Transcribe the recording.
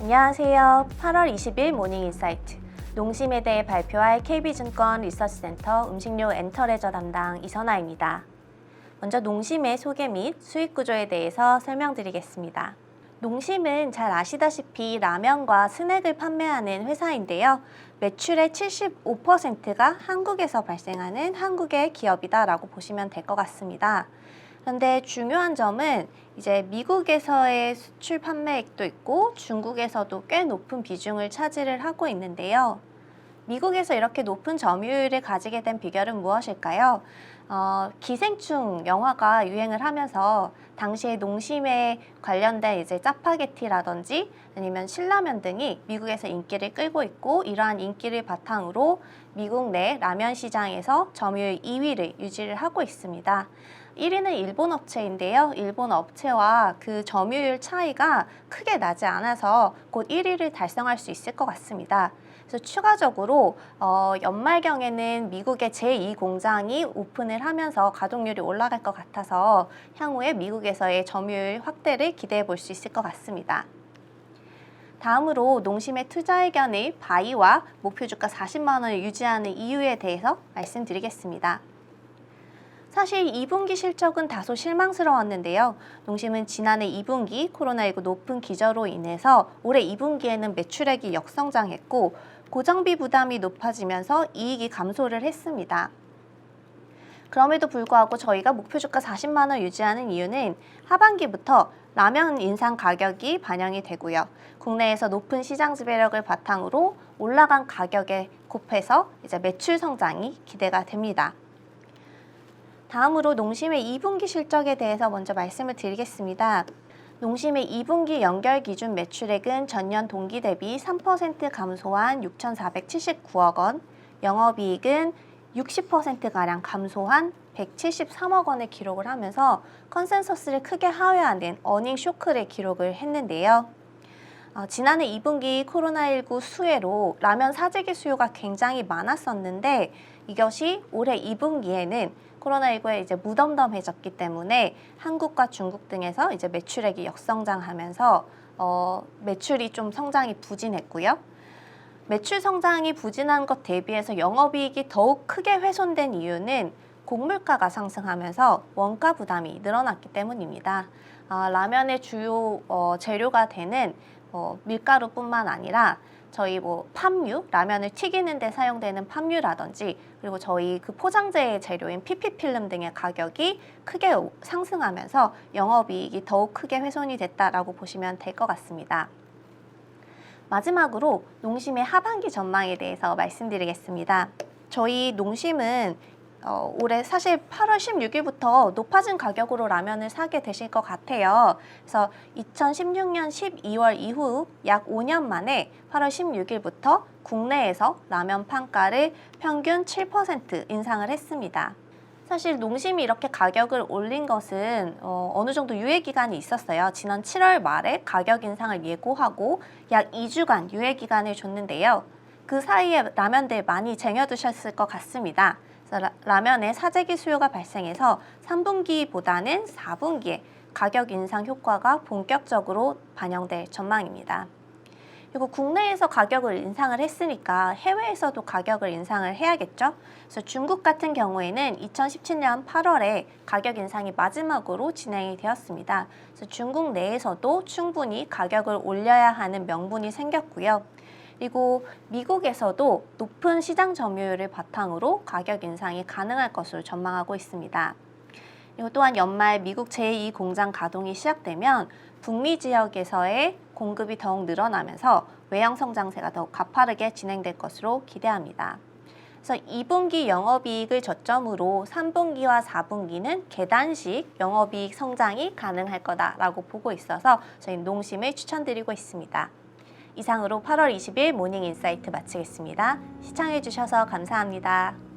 안녕하세요. 8월 20일 모닝 인사이트. 농심에 대해 발표할 KB증권 리서치센터 음식료 엔터레저 담당 이선아입니다. 먼저 농심의 소개 및 수익 구조에 대해서 설명드리겠습니다. 농심은 잘 아시다시피 라면과 스낵을 판매하는 회사인데요. 매출의 75%가 한국에서 발생하는 한국의 기업이다라고 보시면 될 것 같습니다. 그런데 중요한 점은 이제 미국에서의 수출 판매액도 있고 중국에서도 꽤 높은 비중을 차지를 하고 있는데요. 미국에서 이렇게 높은 점유율을 가지게 된 비결은 무엇일까요? 어, 기생충 영화가 유행을 하면서 당시에 농심에 관련된 이제 짜파게티라든지 아니면 신라면 등이 미국에서 인기를 끌고 있고 이러한 인기를 바탕으로 미국 내 라면 시장에서 점유율 2위를 유지를 하고 있습니다. 1위는 일본 업체인데요. 일본 업체와 그 점유율 차이가 크게 나지 않아서 곧 1위를 달성할 수 있을 것 같습니다. 그래서 추가적으로 어, 연말경에는 미국의 제2 공장이 오픈을 하면서 가동률이 올라갈 것 같아서 향후에 미국에서의 점유율 확대를 기대해 볼 수 있을 것 같습니다. 다음으로 농심의 투자 의견의 바이와 목표 주가 40만 원을 유지하는 이유에 대해서 말씀드리겠습니다. 사실 2분기 실적은 다소 실망스러웠는데요. 농심은 지난해 2분기 코로나19 높은 기저로 인해서 올해 2분기에는 매출액이 역성장했고 고정비 부담이 높아지면서 이익이 감소를 했습니다. 그럼에도 불구하고 저희가 목표 주가 40만 원 유지하는 이유는 하반기부터 라면 인상 가격이 반영이 되고요. 국내에서 높은 시장 지배력을 바탕으로 올라간 가격에 곱해서 이제 매출 성장이 기대가 됩니다. 다음으로 농심의 2분기 실적에 대해서 먼저 말씀을 드리겠습니다. 농심의 2분기 연결 기준 매출액은 전년 동기 대비 3% 감소한 6,479억 원, 영업이익은 60%가량 감소한 173억 원을 기록을 하면서 컨센서스를 크게 하회하는 어닝 쇼크를 기록을 했는데요. 어, 지난해 2분기 코로나19 수혜로 라면 사재기 수요가 굉장히 많았었는데 이것이 올해 2분기에는 코로나19에 이제 무덤덤해졌기 때문에 한국과 중국 등에서 이제 매출액이 역성장하면서 어, 매출이 좀 성장이 부진했고요. 매출 성장이 부진한 것 대비해서 영업이익이 더욱 크게 훼손된 이유는 곡물가가 상승하면서 원가 부담이 늘어났기 때문입니다. 아, 라면의 주요 어, 재료가 되는 어, 밀가루뿐만 아니라 저희 뭐 팜유, 라면을 튀기는 데 사용되는 팜유라든지 그리고 저희 그 포장재 재료인 PP 필름 등의 가격이 크게 오- 상승하면서 영업이익이 더욱 크게 훼손이 됐다라고 보시면 될 것 같습니다. 마지막으로 농심의 하반기 전망에 대해서 말씀드리겠습니다. 저희 농심은 어, 올해 사실 8월 16일부터 높아진 가격으로 라면을 사게 되실 것 같아요. 그래서 2016년 12월 이후 약 5년 만에 8월 16일부터 국내에서 라면 판가를 평균 7% 인상을 했습니다. 사실 농심이 이렇게 가격을 올린 것은 어, 어느 정도 유예 기간이 있었어요. 지난 7월 말에 가격 인상을 예고하고 약 2주간 유예 기간을 줬는데요. 그 사이에 라면들 많이 쟁여두셨을 것 같습니다. 라면의 사재기 수요가 발생해서 3분기보다는 4분기에 가격 인상 효과가 본격적으로 반영될 전망입니다. 그리고 국내에서 가격을 인상을 했으니까 해외에서도 가격을 인상을 해야겠죠. 그래서 중국 같은 경우에는 2017년 8월에 가격 인상이 마지막으로 진행이 되었습니다. 그래서 중국 내에서도 충분히 가격을 올려야 하는 명분이 생겼고요. 그리고 미국에서도 높은 시장 점유율을 바탕으로 가격 인상이 가능할 것으로 전망하고 있습니다. 그리고 또한 연말 미국 제2 공장 가동이 시작되면 북미 지역에서의 공급이 더욱 늘어나면서 외형 성장세가 더욱 가파르게 진행될 것으로 기대합니다. 그래서 2분기 영업이익을 저점으로 3분기와 4분기는 계단식 영업이익 성장이 가능할 거다라고 보고 있어서 저희 농심을 추천드리고 있습니다. 이상으로 8월 20일 모닝 인사이트 마치겠습니다. 시청해주셔서 감사합니다.